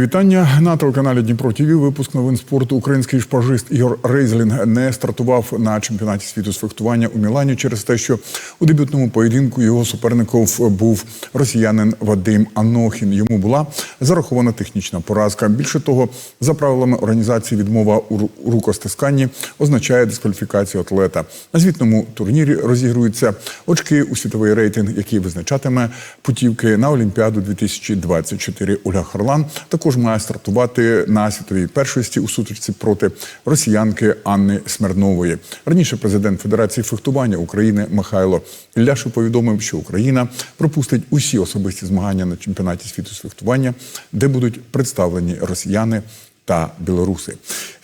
Вітання на телеканалі Дніпро ТВ. Випуск новин спорту. Український шпажист Ігор Рейзлінг не стартував на чемпіонаті світу з фехтування у Мілані через те, що у дебютному поєдинку його суперником був росіянин Вадим Анохін. Йому була зарахована технічна поразка. Більше того, за правилами організації відмова у рукостисканні означає дискваліфікацію атлета. На звітному турнірі розігруються очки у світовий рейтинг, який визначатиме путівки на Олімпіаду 2024. Ольга Харлан також має стартувати на світовій першості у сутичці проти росіянки Анни Смирнової. Раніше президент Федерації фехтування України Михайло Ілляшу повідомив, що Україна пропустить усі особисті змагання на чемпіонаті світу з фехтування, де будуть представлені росіяни та білоруси.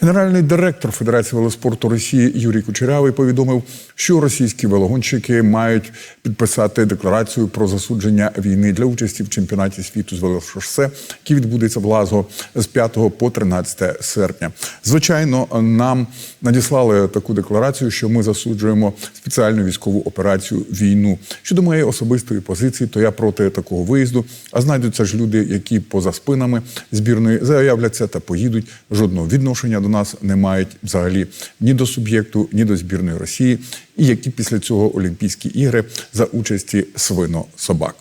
Генеральний директор Федерації велоспорту Росії Юрій Кучерявий повідомив, що російські велогонщики мають підписати декларацію про засудження війни для участі в чемпіонаті світу з велошосе, який відбудеться в Лазго з 5 по 13 серпня. Звичайно, нам надіслали таку декларацію, що ми засуджуємо спеціальну військову операцію війну. Щодо моєї особистої позиції, то я проти такого виїзду. А знайдуться ж люди, які поза спинами збірної заявляться та поїдуть. Жодного відношення до нас не мають взагалі ні до суб'єкту, ні до збірної Росії, і які після цього Олімпійські ігри за участі свино-собак.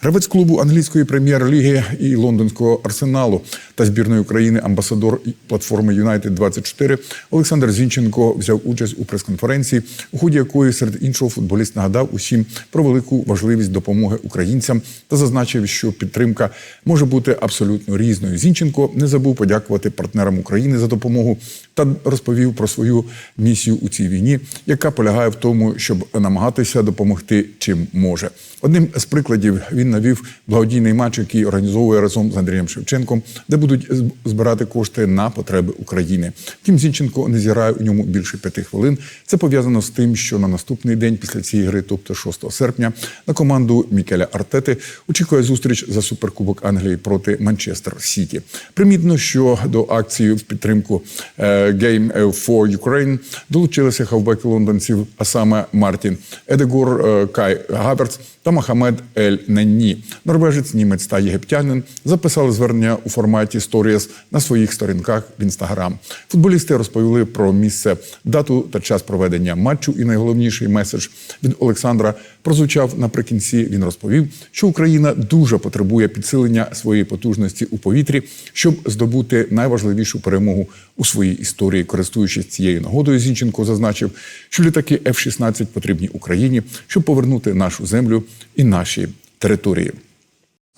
Гравець клубу англійської прем'єр-ліги і лондонського арсеналу та збірної України амбасадор платформи Юнайтед 24 Олександр Зінченко взяв участь у прес-конференції, у ході якої серед іншого футболіст нагадав усім про велику важливість допомоги українцям та зазначив, що підтримка може бути абсолютно різною. Зінченко не забув подякувати партнерам України за допомогу та розповів про свою місію у цій війні, яка полягає в тому, щоб намагатися допомогти чим може. Одним з прикладів він навів благодійний матч, який організовує разом з Андрієм Шевченком, де будуть збирати кошти на потреби України. Втім, Зінченко не зіграє у ньому більше п'яти хвилин. Це пов'язано з тим, що на наступний день після цієї гри, тобто 6 серпня, на команду Мікеля Артети очікує зустріч за суперкубок Англії проти Манчестер Сіті. Примітно, що до акції в підтримку е, Game for Ukraine долучилися хавбеки лондонців, а саме Мартін Едегор, е, Кай Гаверц та Мохамед Ель Ненні. Норвежець, німець та єгиптянин записали звернення у форматі Stories на своїх сторінках в інстаграм. Футболісти розповіли про місце, дату та час проведення матчу. І найголовніший меседж від Олександра прозвучав наприкінці. Він розповів, що Україна дуже потребує підсилення своєї потужності у повітрі, щоб здобути найважливішу перемогу у своїй історії. Користуючись цією нагодою, Зінченко зазначив, що літаки F-16 потрібні Україні, щоб повернути нашу землю і наші території.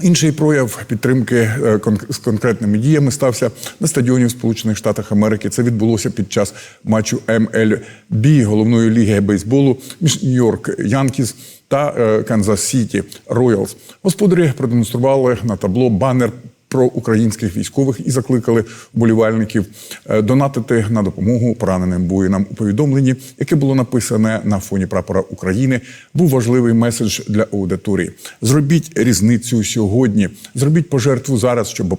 Інший прояв підтримки е, з конкретними діями стався на стадіоні в Сполучених Штатах Америки. Це відбулося під час матчу MLB головної ліги бейсболу між Нью-Йорк Янкіс та е, Канзас Сіті Роялс. Господарі продемонстрували на табло банер про українських військових і закликали вболівальників е, донатити на допомогу пораненим воїнам. У повідомленні, яке було написане на фоні прапора України, був важливий меседж для аудиторії. Зробіть різницю сьогодні. Зробіть пожертву зараз, щоб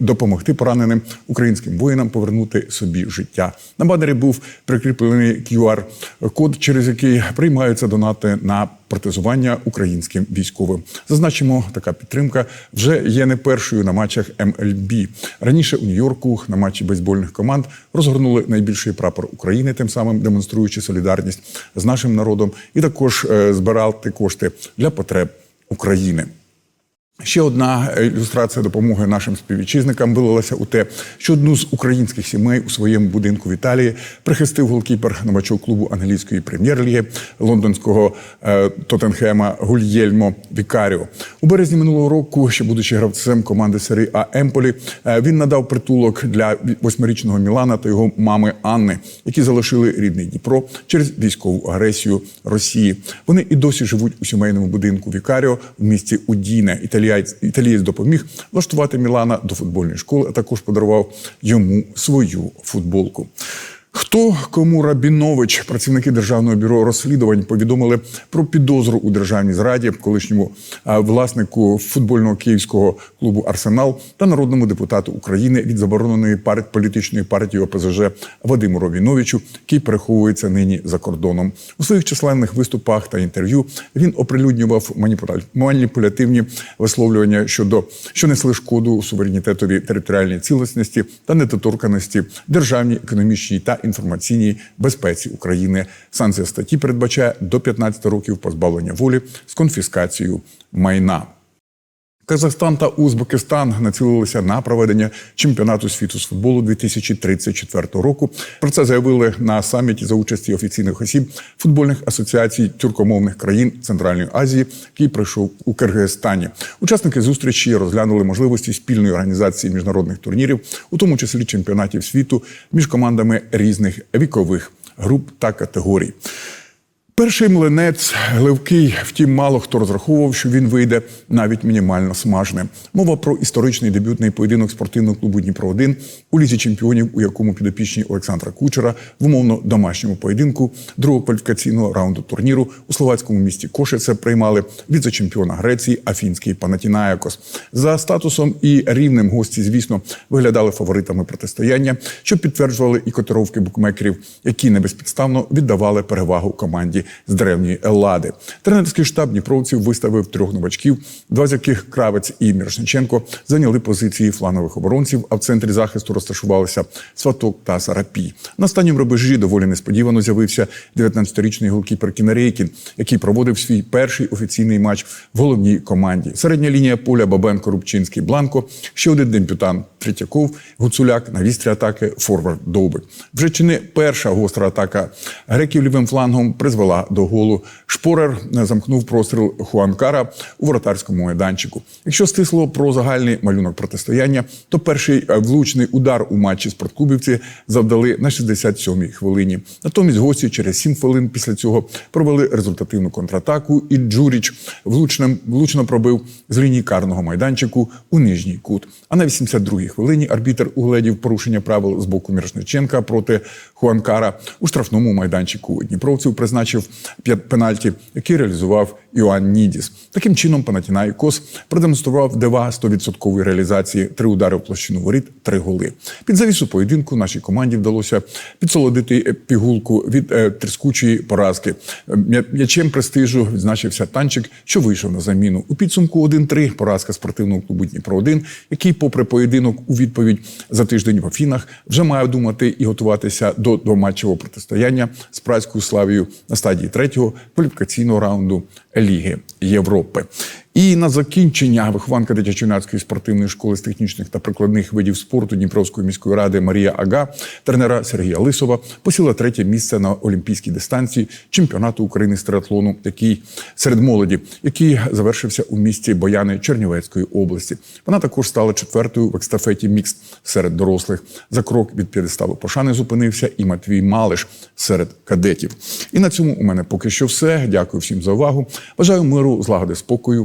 допомогти, пораненим українським воїнам повернути собі життя. На банері був прикріплений QR-код, через який приймаються донати на протезування українським військовим. Зазначимо, така підтримка вже є не першою на матчах МЛБ. Раніше у Нью-Йорку на матчі бейсбольних команд розгорнули найбільший прапор України, тим самим демонструючи солідарність з нашим народом, і також е, збирати кошти для потреб України. Ще одна е, ілюстрація допомоги нашим співвітчизникам вилилася у те, що одну з українських сімей у своєму будинку в Італії прихистив голкіпер новачок клубу англійської прем'єр-ліги лондонського е, Тоттенхема Гульєльмо Вікаріо. У березні минулого року, ще будучи гравцем команди серії А Емполі, е, він надав притулок для восьмирічного Мілана та його мами Анни, які залишили рідний Дніпро через військову агресію Росії. Вони і досі живуть у сімейному будинку Вікаріо в місті Удіне. Італієць, італієць допоміг влаштувати Мілана до футбольної школи, а також подарував йому свою футболку. Хто кому Рабінович, працівники державного бюро розслідувань, повідомили про підозру у державній зраді колишньому власнику футбольного київського клубу Арсенал та народному депутату України від забороненої політичної партії ОПЗЖ Вадиму Рабіновичу, який переховується нині за кордоном. У своїх численних виступах та інтерв'ю він оприлюднював маніпуля- маніпулятивні висловлювання щодо що несли шкоду суверенітетові територіальній цілісності та недоторканості державній, економічній та інформаційній безпеці України. Санкція статті передбачає до 15 років позбавлення волі з конфіскацією майна. Казахстан та Узбекистан націлилися на проведення чемпіонату світу з футболу 2034 року. Про це заявили на саміті за участі офіційних осіб футбольних асоціацій тюркомовних країн Центральної Азії, який пройшов у Киргизстані. Учасники зустрічі розглянули можливості спільної організації міжнародних турнірів, у тому числі чемпіонатів світу між командами різних вікових груп та категорій. Перший млинець гливкий, втім, мало хто розраховував, що він вийде навіть мінімально смажне. Мова про історичний дебютний поєдинок спортивного клубу Дніпро 1 у лізі чемпіонів, у якому підопічні Олександра Кучера в умовно домашньому поєдинку другого кваліфікаційного раунду турніру у словацькому місті Кошице приймали віце-чемпіона Греції Афінський Панатінаякос. За статусом і рівнем гості, звісно, виглядали фаворитами протистояння, що підтверджували і котировки букмекерів, які не безпідставно віддавали перевагу команді з древньої Еллади. Тренерський штаб дніпровців виставив трьох новачків, два з яких Кравець і Мірошниченко зайняли позиції фланових оборонців, а в центрі захисту розташувалися Сваток та Сарапій. На останньому рубежі доволі несподівано з'явився 19-річний голкіпер Кінарейкін, який проводив свій перший офіційний матч в головній команді. Середня лінія поля Бабенко, Рубчинський, Бланко, ще один дебютант Третьяков, Гуцуляк на вістрі атаки Форвард Довбик. Вже чи не перша гостра атака греків лівим флангом призвела до голу. Шпорер замкнув простріл Хуанкара у воротарському майданчику. Якщо стисло про загальний малюнок протистояння, то перший е, влучний удар у матчі спортклубівці завдали на 67-й хвилині. Натомість гості через 7 хвилин після цього провели результативну контратаку, і Джуріч влучним влучно пробив з лінії карного майданчику у нижній кут. А на 82-й хвилині арбітер угледів порушення правил з боку Мірошниченка проти Хуанкара у штрафному майданчику Дніпровців призначив пенальті, який реалізував Іоанн Нідіс. Таким чином, Панатінаїкос продемонстрував дива 100% реалізації три удари в площину воріт, три голи. Під завісу поєдинку нашій команді вдалося підсолодити е, пігулку від е, тріскучої поразки. Е, М'ячем престижу відзначився танчик, що вийшов на заміну. У підсумку 1-3 поразка спортивного клубу Дніпро 1 який, попри поєдинок у відповідь за тиждень в Афінах, вже має думати і готуватися до двоматчевого протистояння з празькою славією на стадії третього кваліфікаційного раунду Ліги Європи. І на закінчення вихованка дитячо-юнацької спортивної школи з технічних та прикладних видів спорту Дніпровської міської ради Марія Ага, тренера Сергія Лисова, посіла третє місце на олімпійській дистанції чемпіонату України з триатлону, який серед молоді, який завершився у місті Бояни Чернівецької області. Вона також стала четвертою в естафеті мікс серед дорослих. За крок від п'єдесталу пошани зупинився і Матвій Малиш серед кадетів. І на цьому у мене поки що все. Дякую всім за увагу. Бажаю миру, злагоди, спокою.